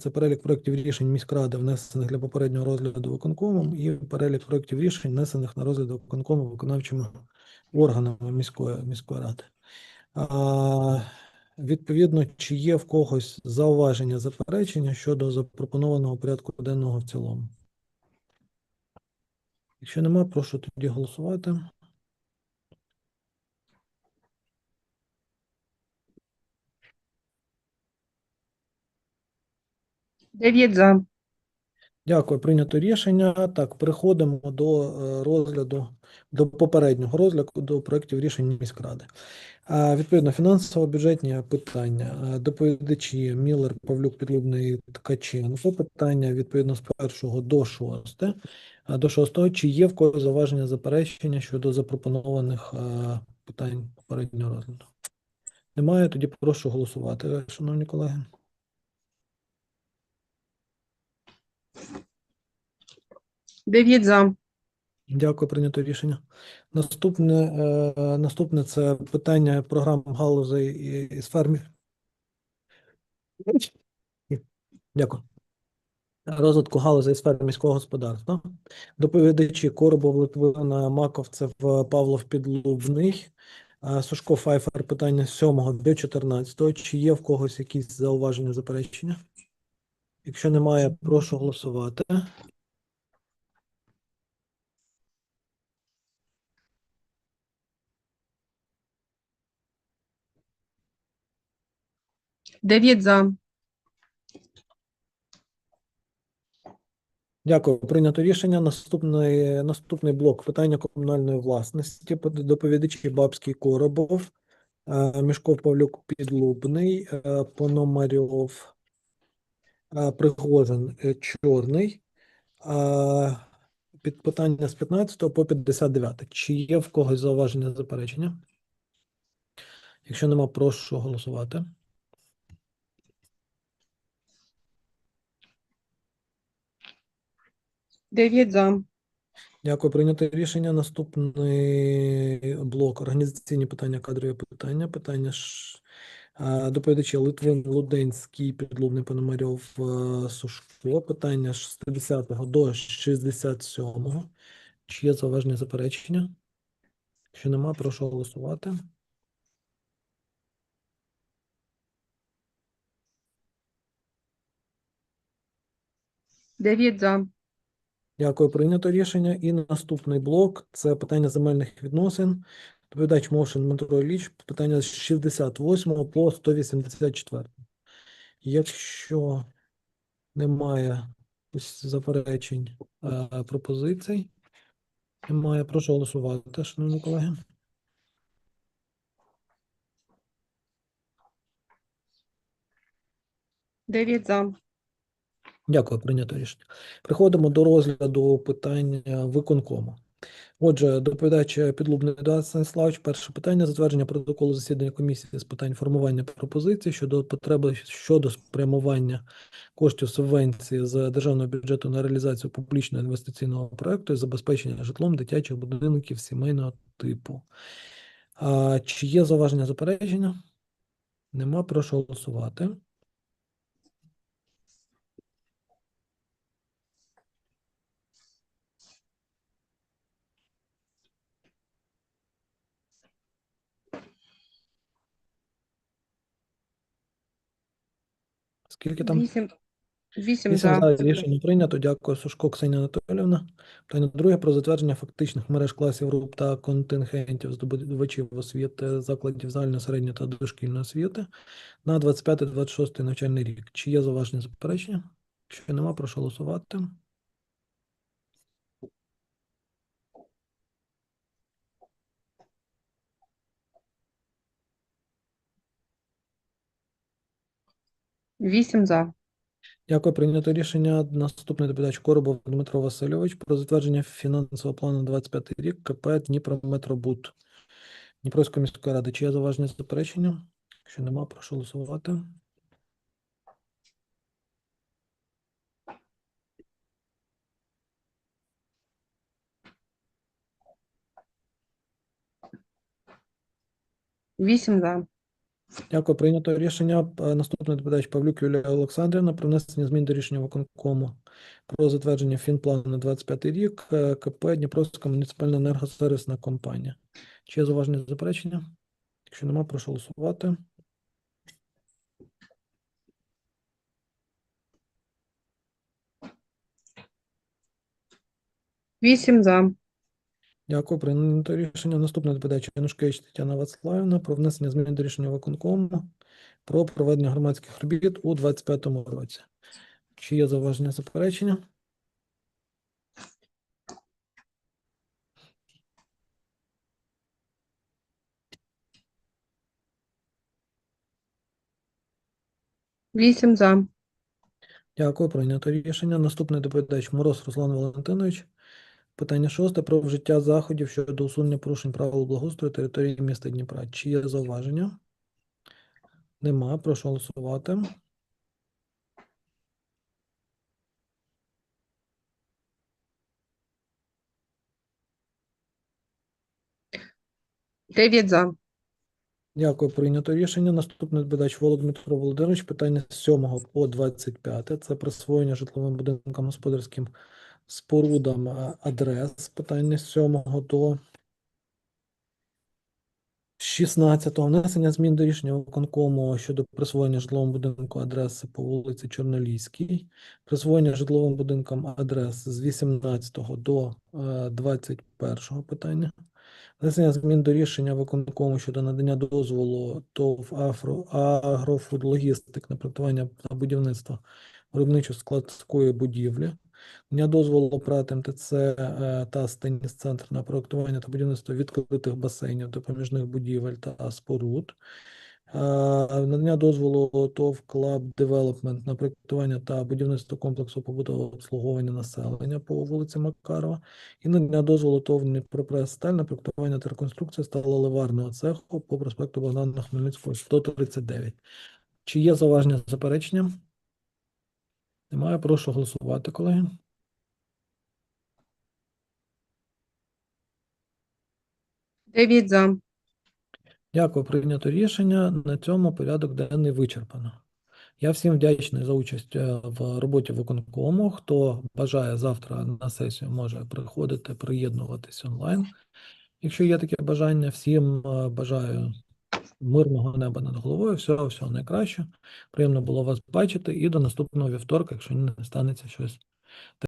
це перелік проєктів рішень міськради, внесених для попереднього розгляду виконкомом, і перелік проєктів рішень, внесених на розгляд виконкому виконавчими органами міської, міської ради. А, відповідно, чи є в когось зауваження, заперечення щодо запропонованого порядку денного в цілому? Якщо нема, прошу тоді голосувати. Дев'ять за. Дякую, прийнято рішення. Так, переходимо до е, розгляду, до попереднього розгляду до проєктів рішень міськради. Відповідно, фінансово-бюджетні питання. Доповідачі Міллер, Павлюк, Підлюбний, Ткаченко. Питання відповідно з першого до шосте. До шостого, чи є в когось зауваження заперечення щодо запропонованих е, питань попереднього розгляду? Немає, тоді прошу голосувати, шановні колеги. Дев'ять за. Дякую, прийнято рішення. Наступне, е, наступне це питання програм галузей і, і сфер. Дякую. Розвитку галузей сфер міського господарства. Доповідачі Коробов, Литвина, Маковцев, Павлов, Підлубний, е, Сушко, Файфер, питання 7 до 14. Чи є в когось якісь зауваження, заперечення? Якщо немає, прошу голосувати. Дев'ять за. Дякую. Прийнято рішення. Наступний, наступний блок питання комунальної власності. Доповідачі Бабський Коробов, е, Мішков Павлюк Підлубний, е, Пономарьов, Пригожин е, Чорний. Під питання з 15 по 59. Чи є в когось зауваження заперечення? Якщо нема, прошу голосувати. Дев'ять за. Дякую, прийнято рішення. Наступний блок організаційні питання, кадрові питання. Питання доповідачі Литвин, Луденський, Підлубний, Пономарьов, е, Сушко. Питання з 60 до 67. -го. Чи є зауваження заперечення? Якщо нема, прошу голосувати. Дев'ять за. Дякую, прийнято рішення. І наступний блок це питання земельних відносин. Доповідач Мошин Дмитро Ілліч, питання з 68 по 184. Якщо немає заперечень е, пропозицій, немає, прошу голосувати, шановні колеги. Дев'ять за. Дякую, прийнято рішення. Приходимо до розгляду питання виконкому. Отже, доповідач Підлубний Едуард Станіславович, перше питання затвердження протоколу засідання комісії з питань формування пропозицій щодо потреби щодо спрямування коштів субвенції з державного бюджету на реалізацію публічного інвестиційного проекту і забезпечення житлом дитячих будинків сімейного типу. А, чи є зауваження заперечення? Нема, прошу голосувати. Скільки там? Вісім. Вісім Вісім за. за рішення прийнято. Дякую, Сушко Ксенія Анатоліївна. Питання друге про затвердження фактичних мереж класів груп та контингентів здобувачів освіти закладів загальної середньої та дошкільної освіти на 25-26 навчальний рік. Чи є зауваження заперечення? Якщо нема, прошу голосувати. Вісім за. Дякую, прийнято рішення. Наступний доповідач Коробов Дмитро Васильович про затвердження фінансового плану на 25 рік КП Дніпрометробуд Дніпровської міської ради. Чи є зауваження заперечення? Якщо нема, прошу голосувати. Вісім за. Дякую. Прийнято рішення. Е, Наступний доповідач Павлюк Юлія Олександрівна про внесення змін до рішення виконкому про затвердження фінплану на 25 рік е, КП Дніпровська муніципальна енергосервісна компанія. Чи є зауваження заперечення? Якщо нема, прошу голосувати. Вісім за. Дякую. Прийнято рішення. Наступне доповідач Янушкевич Тетяна Вацлавівна про внесення змін до рішення виконкому про проведення громадських робіт у 25 році. Чи є зауваження заперечення? Вісім за. Дякую, прийнято рішення. Наступний доповідач Мороз Руслан Валентинович. Питання шосте про вжиття заходів щодо усунення порушень правил благоустрою території міста Дніпра. Чи є зауваження? Нема. Прошу голосувати. Дев'ять за. Дякую, прийнято рішення. Наступний доповідач Волок Дмитро Володимирович. Питання з 7 по 25. Це присвоєння житловим будинкам господарським спорудам е, адрес. Питання з 7 до 16. Внесення змін до рішення виконкому щодо присвоєння житловому будинку адреси по вулиці Чорноліській. Присвоєння житловим будинкам адрес з 18 до е, 21 питання. Внесення змін до рішення виконкому щодо надання дозволу ТОВ «Афро- «Агрофудлогістик» на проектування та будівництво виробничо-складської будівлі. Надання дозволу ПРАТ МТЦ е, та Стеніс-центр на проектування та будівництво відкритих басейнів допоміжних будівель та споруд. Е, Надання дозволу ТОВ Club Development на проектування та будівництво комплексу побутового обслуговування населення по вулиці Макарова. І надання дозволу ТОВ Дніпропрес-Сталь на проектування та реконструкцію сталеливарного цеху по проспекту Богдана Хмельницького, 139. Чи є зауваження заперечення? Немає. Прошу голосувати, колеги. Дев'ять за. Дякую, прийнято рішення. На цьому порядок денний вичерпано. Я всім вдячний за участь е, в роботі виконкому. Хто бажає завтра на сесію, може приходити, приєднуватись онлайн. Якщо є таке бажання, всім е, бажаю мирного неба над головою. Всього, всього найкраще. Приємно було вас бачити і до наступного вівторка, якщо не станеться щось